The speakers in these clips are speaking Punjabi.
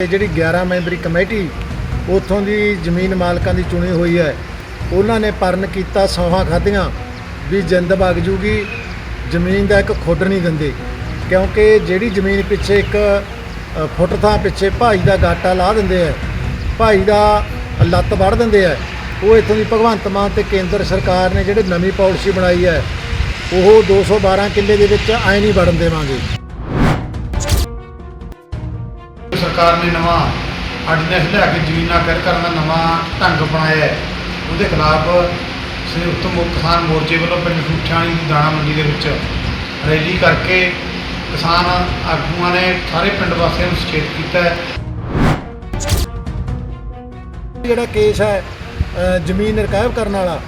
ਜਿਹੜੀ 11 ਮੈਂਬਰੀ ਕਮੇਟੀ ਉਥੋਂ ਦੀ ਜ਼ਮੀਨ ਮਾਲਕਾਂ ਦੀ ਚੁਣੀ ਹੋਈ ਹੈ, ਉਹਨਾਂ ਨੇ ਪਰਨ ਕੀਤਾ ਸੌਹਾਂ ਖਾਧੀਆਂ ਵੀ ਜਿੰਦ ਵਗ ਜੂਗੀ, ਜ਼ਮੀਨ ਦਾ ਇੱਕ ਖੁੱਡ ਨਹੀਂ ਦਿੰਦੇ। ਕਿਉਂਕਿ ਜਿਹੜੀ ਜ਼ਮੀਨ ਪਿੱਛੇ ਇੱਕ ਫੁੱਟ ਥਾਂ ਪਿੱਛੇ ਭਾਈ ਦਾ ਗਾਟਾ ਲਾ ਦਿੰਦੇ ਆ, ਭਾਈ ਦਾ ਲੱਤ ਵੜ ਦਿੰਦੇ ਆ, ਉਹ ਇਥੋਂ ਦੀ ਭਗਵੰਤ ਮਾਨ ਤੇ ਕੇਂਦਰ ਸਰਕਾਰ ਨੇ ਜਿਹੜੀ ਨਵੀਂ ਪਾਲਿਸੀ ਬਣਾਈ ਹੈ, ਉਹ 212 ਕਿੱਲੇ ਦੇ ਵਿੱਚ ਐ ਨਹੀਂ ਵੜਨ ਦੇਵਾਂਗੇ। ਸਰਕਾਰ ਨੇ ਨਵਾਂ ਆਰਡੀਨੈਂਸ ਲਿਆ ਕੇ ਜ਼ਮੀਨਾਂ ਕਰ ਕਰਨ ਦਾ ਨਵਾਂ ਢੰਗ ਬਣਾਇਆ ਹੈ। ਉਹਦੇ ਖਿਲਾਫ ਸੰਯੁਕਤ ਮੁੱਖ ਕਿਸਾਨ ਮੋਰਚੇ ਵੱਲੋਂ ਪਿੰਡ ਠੂਠਿਆਣੀ ਦੀ ਦਾਣਾ ਮੰਡੀ ਦੇ ਵਿੱਚ ਰੈਲੀ ਕਰਕੇ ਕਿਸਾਨ ਆਗੂਆਂ ਨੇ ਸਾਰੇ ਪਿੰਡ ਵਾਸੀਆਂ ਨੂੰ ਸੁਚੇਤ ਕੀਤਾ ਹੈ। ਜਿਹੜਾ ਕੇਸ ਹੈ ਅ, ਜ਼ਮੀਨ ਰਕਾਇਬ ਕਰਨ ਵਾਲਾ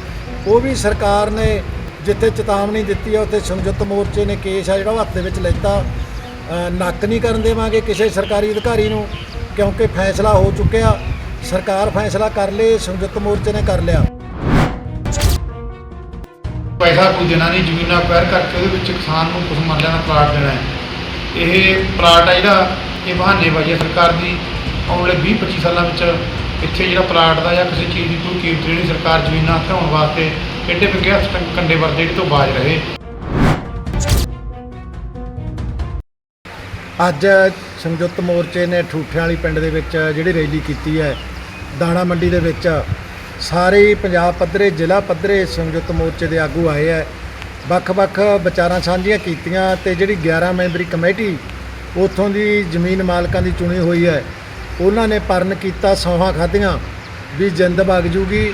ਉਹ ਵੀ ਸਰਕਾਰ ਨੇ ਜਿੱਥੇ ਚੇਤਾਵਨੀ ਦਿੱਤੀ ਹੈ ਉੱਥੇ ਸੰਯੁਕਤ ਮੋਰਚੇ ਨੇ ਕੇਸ ਹੈ ਜਿਹੜਾ ਉਹ ਹੱਥ ਦੇ ਵਿੱਚ ਲੈਤਾ। ਅ, ਨੱਕ ਨਹੀਂ ਕਰਨ ਦੇਵਾਂਗੇ ਕਿਸੇ ਸਰਕਾਰੀ ਅਧਿਕਾਰੀ ਨੂੰ, ਕਿਉਂਕਿ ਫੈਸਲਾ ਹੋ ਚੁੱਕਿਆ। ਸਰਕਾਰ ਫੈਸਲਾ ਕਰ ਲੇ ਸੰਯੁਕਤ ਮੋਰਚੇ ਨੇ ਕਰ ਲਿਆ। ਪੈਸਾ ਕੋਈ ਦੇਣਾ ਨਹੀਂ, ਜ਼ਮੀਨਾਂ ਅਕਵਾਇਰ ਕਰਕੇ ਉਹਦੇ ਵਿੱਚ ਕਿਸਾਨ ਨੂੰ ਕੁਝ ਮਰਲਿਆਂ ਦਾ ਪਲਾਟ ਦੇਣਾ ਹੈ। ਇਹ ਪਲਾਟ ਹੈ ਜਿਹੜਾ, ਇਹ ਬਹਾਨੇਬਾਜ਼ੀ ਹੈ ਸਰਕਾਰ ਦੀ। ਆਉਣ ਵਾਲੇ 20 25 ਸਾਲਾਂ ਵਿੱਚ ਇੱਥੇ ਜਿਹੜਾ ਪਲਾਟ ਦਾ ਜਾਂ ਕਿਸੇ ਚੀਜ਼ ਦੀ ਕੋਈ ਕੀਮਤ ਨਹੀਂ ਸਰਕਾਰ ਜ਼ਮੀਨਾਂ ਹਥਿਆਉਣ ਵਾਸਤੇ, ਕਿੱਡੇ ਵਿਗੇ ਹੱਥ ਟੰ- ਕੰਡੇ ਵਰਦੇ ਤੋਂ ਬਾਜ ਰਹੇ। ਅੱਜ ਸੰਯੁਕਤ ਮੋਰਚੇ ਨੇ ਠੂਠਿਆਂ ਵਾਲੀ ਪਿੰਡ ਦੇ ਵਿੱਚ ਜਿਹੜੀ ਰੈਲੀ ਕੀਤੀ ਹੈ, ਦਾਣਾ ਮੰਡੀ ਦੇ ਵਿੱਚ, ਸਾਰੇ ਹੀ ਪੰਜਾਬ ਪੱਧਰੇ, ਜ਼ਿਲ੍ਹਾ ਪੱਧਰੇ ਸੰਯੁਕਤ ਮੋਰਚੇ ਦੇ ਆਗੂ ਆਏ ਹੈ। ਵੱਖ-ਵੱਖ ਵਿਚਾਰਾਂ ਸਾਂਝੀਆਂ ਕੀਤੀਆਂ ਤੇ ਜਿਹੜੀ 11 ਮੈਂਬਰੀ ਕਮੇਟੀ ਉਥੋਂ ਦੀ ਜ਼ਮੀਨ ਮਾਲਕਾਂ ਦੀ ਚੁਣੀ ਹੋਈ ਹੈ, ਉਹਨਾਂ ਨੇ ਪਰਨ ਕੀਤਾ ਸੌਹਾਂ ਖਾਧੀਆਂ ਵੀ ਜਿੰਦ ਵਗ ਜੂਗੀ,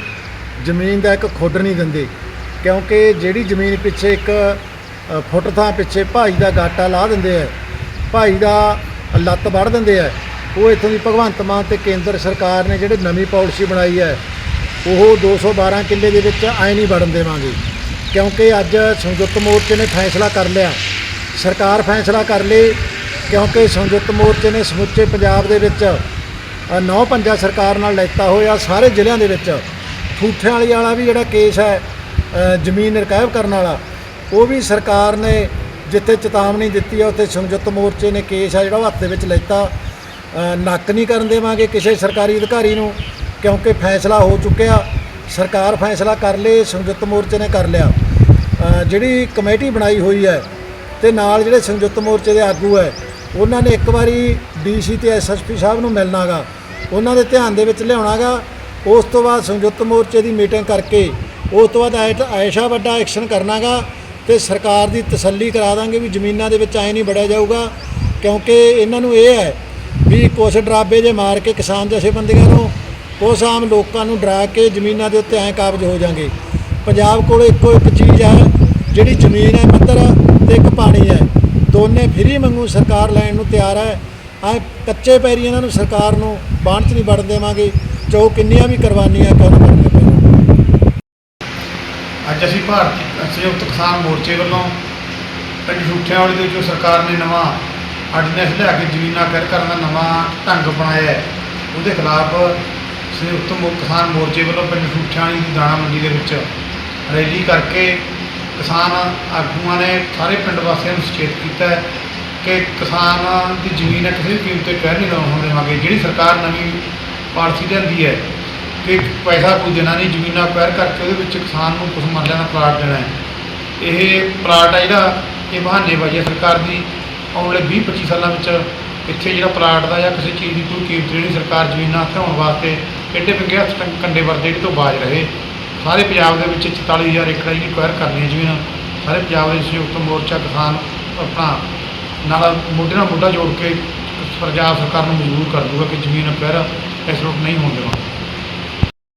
ਜ਼ਮੀਨ ਦਾ ਇੱਕ ਖੁੱਡ ਨਹੀਂ ਦਿੰਦੇ, ਕਿਉਂਕਿ ਜਿਹੜੀ ਜ਼ਮੀਨ ਪਿੱਛੇ ਇੱਕ ਫੁੱਟ ਥਾਂ ਪਿੱਛੇ ਭਾਈ ਦਾ ਗਾਟਾ ਲਾ ਦਿੰਦੇ ਆ ਭਾਈ ਦਾ ਲੱਤ ਵੜ ਦਿੰਦੇ ਆ। ਉਹ ਇਥੋਂ ਦੀ ਭਗਵੰਤ ਮਾਨ ਤੇ ਕੇਂਦਰ ਸਰਕਾਰ ਨੇ ਜਿਹੜੀ ਨਵੀਂ ਪਾਲਿਸੀ ਬਣਾਈ ਹੈ, ਉਹ 212 ਕਿੱਲੇ ਦੇ ਵਿੱਚ ਐ ਨਹੀਂ ਵੜਨ ਦੇਵਾਂਗੇ। ਕਿਉਂਕਿ ਅੱਜ ਸੰਯੁਕਤ ਮੋਰਚੇ ਨੇ ਫੈਸਲਾ ਕਰ ਲਿਆ। ਸਰਕਾਰ ਫੈਸਲਾ ਕਰ ਲਈ ਕਿਉਂਕਿ ਸੰਯੁਕਤ ਮੋਰਚੇ ਨੇ ਸਮੁੱਚੇ ਪੰਜਾਬ ਦੇ ਵਿੱਚ ਨੌ ਪੰਜਾ ਸਰਕਾਰ ਨਾਲ ਲੈਤਾ ਹੋਇਆ ਸਾਰੇ ਜ਼ਿਲ੍ਹਿਆਂ ਦੇ ਵਿੱਚ। ਠੂਠਿਆਂ ਵਾਲੀ ਵਾਲਾ ਵੀ ਜਿਹੜਾ ਕੇਸ ਹੈ ਜ਼ਮੀਨ ਰਿਕਾਇਬ ਕਰਨ ਵਾਲਾ, ਉਹ ਵੀ ਸਰਕਾਰ ਨੇ ਜਿੱਥੇ ਚੇਤਾਵਨੀ ਦਿੱਤੀ ਆ, ਉੱਥੇ ਸੰਯੁਕਤ ਮੋਰਚੇ ਨੇ ਕੇਸ ਆ ਜਿਹੜਾ ਉਹ ਹੱਥ ਦੇ ਵਿੱਚ ਲੈਤਾ। ਨੱਕ ਨਹੀਂ ਕਰਨ ਦੇਵਾਂਗੇ ਕਿਸੇ ਸਰਕਾਰੀ ਅਧਿਕਾਰੀ ਨੂੰ, ਕਿਉਂਕਿ ਫੈਸਲਾ ਹੋ ਚੁੱਕਿਆ। ਸਰਕਾਰ ਫੈਸਲਾ ਕਰ ਲੇ ਸੰਯੁਕਤ ਮੋਰਚੇ ਨੇ ਕਰ ਲਿਆ। ਜਿਹੜੀ ਕਮੇਟੀ ਬਣਾਈ ਹੋਈ ਹੈ ਤੇ ਨਾਲ ਜਿਹੜੇ ਸੰਯੁਕਤ ਮੋਰਚੇ ਦੇ ਆਗੂ ਹੈ, ਉਹਨਾਂ ਨੇ ਇੱਕ ਵਾਰੀ ਡੀਸੀ ਤੇ ਐਸਐਸਪੀ ਸਾਹਿਬ ਨੂੰ ਮਿਲਣਾਗਾ ਉਹਨਾਂ ਦੇ ਧਿਆਨ ਦੇ ਵਿੱਚ ਲਿਆਉਣਾਗਾ ਉਸ ਤੋਂ ਬਾਅਦ ਸੰਯੁਕਤ ਮੋਰਚੇ ਦੀ ਮੀਟਿੰਗ ਕਰਕੇ, ਉਸ ਤੋਂ ਬਾਅਦ ਐਟ- ਐਸ਼ਾ ਵੱਡਾ ਐਕਸ਼ਨ ਕਰਨਾਗਾ ਤੇ ਸਰਕਾਰ ਦੀ ਤਸੱਲੀ ਕਰਾ ਦਾਂਗੇ ਵੀ ਜ਼ਮੀਨਾਂ ਦੇ ਵਿੱਚ ਐ ਨਹੀਂ ਵੜਿਆ ਜਾਊਗਾ, ਕਿਉਂਕਿ ਇਹਨਾਂ ਨੂੰ ਇਹ ਹੈ ਵੀ ਕੁਛ ਡਰਾਬੇ ਜੇ ਮਾਰ ਕੇ ਕਿਸਾਨ ਜਥੇਬੰਦੀਆਂ ਨੂੰ, ਕੁਛ ਆਮ ਲੋਕਾਂ ਨੂੰ ਡਰਾ ਕੇ ਜ਼ਮੀਨਾਂ ਦੇ ਉੱਤੇ ਐ ਕਾਬਜ ਹੋ ਜਾਣਗੇ। ਪੰਜਾਬ ਕੋਲ ਇੱਕੋ ਇੱਕ ਚੀਜ਼ ਹੈ, ਜਿਹੜੀ ਜ਼ਮੀਨ ਹੈ ਪੱਧਰ ਤੇ ਇੱਕ ਪਾਣੀ ਹੈ। ਦੋਨੇ ਫਰੀ ਮੰਗੂ ਸਰਕਾਰ ਲੈਣ ਨੂੰ ਤਿਆਰ ਹੈ। ਐ ਕੱਚੇ ਪੈਰੀ ਇਹਨਾਂ ਨੂੰ ਸਰਕਾਰ ਨੂੰ ਬਾਣ ਚ ਨਹੀਂ ਵੜ ਦੇਵਾਂਗੇ ਚਾਹੋ ਕਿੰਨੀਆਂ ਵੀ ਕੁਰਬਾਨੀਆਂ ਕਿਉਂ ਕਰਨੀਆਂ ਅੱਜ ਅਸੀਂ ਭਾਰਤੀ ਸੰਯੁਕਤ ਕਿਸਾਨ ਮੋਰਚੇ ਵੱਲੋਂ ਪਿੰਡ ਠੂਠਿਆਂ ਵਾਲੀ ਦੇ ਵਿੱਚੋਂ ਸਰਕਾਰ ਨੇ ਨਵਾਂ ਆਰਡੀਨੈਂਸ ਲਿਆ ਕੇ ਜ਼ਮੀਨਾਂ ਕਰ ਕਰਨ ਦਾ ਨਵਾਂ ਢੰਗ ਬਣਾਇਆ ਹੈ। ਉਹਦੇ ਖਿਲਾਫ ਸੰਯੁਕਤ ਮੁੱਖ ਕਿਸਾਨ ਮੋਰਚੇ ਵੱਲੋਂ ਪਿੰਡ ਠੂਠਿਆਂ ਵਾਲੀ ਦੀ ਦਾਣਾ ਮੰਡੀ ਦੇ ਵਿੱਚ ਰੈਲੀ ਕਰਕੇ ਕਿਸਾਨ ਆਗੂਆਂ ਨੇ ਸਾਰੇ ਪਿੰਡ ਵਾਸੀਆਂ ਨੂੰ ਸੁਚੇਤ ਕੀਤਾ ਹੈ ਕਿ ਕਿਸਾਨ ਦੀ ਜ਼ਮੀਨ ਹੈ, ਕਿਸੇ ਵੀ ਕੀਮਤ ਤੇ ਕਹਿ ਨਹੀਂ ਲਾਉਣ ਦੇਵਾਂਗੇ। ਜਿਹੜੀ ਸਰਕਾਰ ਨਵੀਂ ਪਾਲਿਸੀ ਲਿਆਂਦੀ ਹੈ ਕਿ ਪੈਸਾ ਕੋਈ ਦੇਣਾ ਨਹੀਂ, ਜ਼ਮੀਨਾਂ ਅਕਵਾਇਰ ਕਰਕੇ ਉਹਦੇ ਵਿੱਚ ਕਿਸਾਨ ਨੂੰ ਕੁਝ ਮਰਲਿਆਂ ਦਾ ਪਲਾਟ ਦੇਣਾ ਹੈ। ਇਹ ਪਲਾਟ ਹੈ ਜਿਹੜਾ, ਇਹ ਬਹਾਨੇਬਾਜ਼ੀ ਹੈ ਸਰਕਾਰ ਦੀ। ਆਉਣ ਵਾਲੇ 20 25 ਸਾਲਾਂ ਵਿੱਚ ਇੱਥੇ ਜਿਹੜਾ ਪਲਾਟ ਦਾ ਜਾਂ ਕਿਸੇ ਚੀਜ਼ ਦੀ ਕੋਈ ਕੀਮਤ ਜਿਹੜੀ ਸਰਕਾਰ ਜ਼ਮੀਨਾਂ ਹਥਿਆਉਣ ਵਾਸਤੇ ਕਿੱਡੇ ਵਿਗੇ ਹੱਥ ਟੰ- ਕੰਡੇ ਵਰਦੇ ਤੋਂ ਬਾਜ ਰਹੇ। ਸਾਰੇ ਪੰਜਾਬ ਦੇ ਵਿੱਚ 44000 ਏਕੜ ਜਿਹੜੀ ਅਕਵਾਇਰ ਕਰਨੀ ਹੈ ਜ਼ਮੀਨ, ਸਾਰੇ ਪੰਜਾਬ ਦੇ ਸੰਯੁਕਤ ਮੋਰਚਾ ਕਿਸਾਨ ਆਪਣਾ ਨਾਲ ਮੋਢੇ ਨਾਲ ਮੋਢਾ ਜੋੜ ਕੇ ਪੰਜਾਬ ਸਰਕਾਰ ਨੂੰ ਮਜਬੂਰ ਕਰ ਦੂਗਾ ਕਿ ਜ਼ਮੀਨ ਅਕਵਾਇਰ ਇਸ ਰੋਕ ਨਹੀਂ ਹੋਣ ਦੇਵਾਂਗੇ।